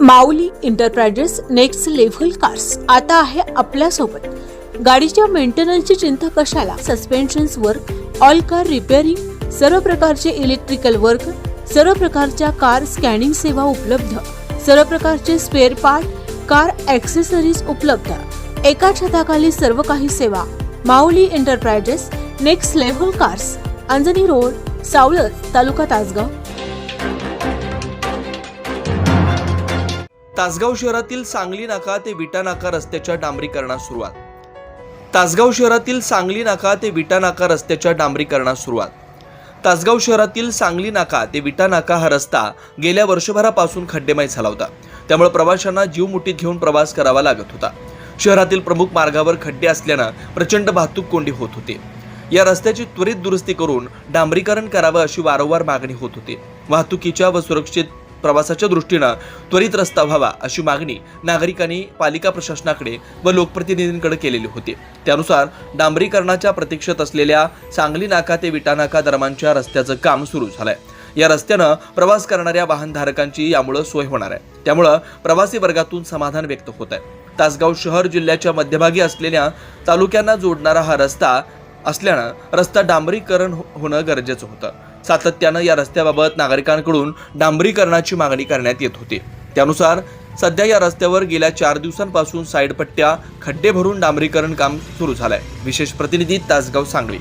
Mauli enterprises next level cars. आता आहे आपल्यासोबत गाडीच्या मेंटेनन्सची चिंता कशाला? Suspensions work all car repairing सर्व प्रकारचे इलेक्ट्रिकल वर्क सर्व प्रकारच्या कार स्कॅनिंग सेवा उपलब्ध सर्व प्रकारचे स्पेअर पार्ट कार ॲक्सेसरीज उपलब्ध. एका छताखाली सर्व काही सेवा. Mauli enterprises next level cars. Anjani road Savalat taluka Tasgaon. Tasgaon शहरातील सांगली नाका ते विटा नाका रस्त्याच्या डांबरीकरणास सुरुवात. तासगाव शहरातील सांगली नाका ते विटा नाका रस्त्याच्या डांबरीकरणास सुरुवात. तासगाव शहरातील सांगली नाका ते विटा नाका हा रस्ता गेल्या वर्षभरापासून खड्डेमय झाला होता. त्यामुळे प्रवाशांना जीव मुठीत घेऊन प्रवास करावा लागत होता. शहरातील प्रमुख मार्गावर खड्डे असल्यानं प्रचंड वाहतूक कोंडी होत होती. या रस्त्याची त्वरित दुरुस्ती करून डांबरीकरण करावं अशी वारंवार मागणी होत होती. वाहतुकीच्या व सुरक्षित प्रवासाच्या दृष्टीनं त्वरित रस्ता व्हावा अशी मागणी नागरिकांनी पालिका प्रशासनाकडे व लोकप्रतिनिधींकडे केलेली होती. त्यानुसार डांबरीकरणाच्या प्रतीक्षेत असलेल्या सांगली नाका ते विटानाका दरम्यानच्या रस्त्याचं काम सुरू झालंय. या रस्त्यानं प्रवास करणाऱ्या वाहनधारकांची यामुळं सोय होणार आहे. त्यामुळं प्रवासी वर्गातून समाधान व्यक्त होत आहे तासगाव शहर जिल्ह्याच्या मध्यभागी असलेल्या तालुक्यांना जोडणारा हा रस्ता असल्यानं रस्ता डांबरीकरण हो- होणं गरजेचं होतं. सातत्यानं या रस्त्याबाबत नागरिकांकडून डांबरीकरणाची मागणी करण्यात येत होती. त्यानुसार सध्या या रस्त्यावर गेल्या चार दिवसांपासून साईडपट्ट्या खड्डे भरून डांबरीकरण काम सुरू झालंय. विशेष प्रतिनिधी तासगाव सांगली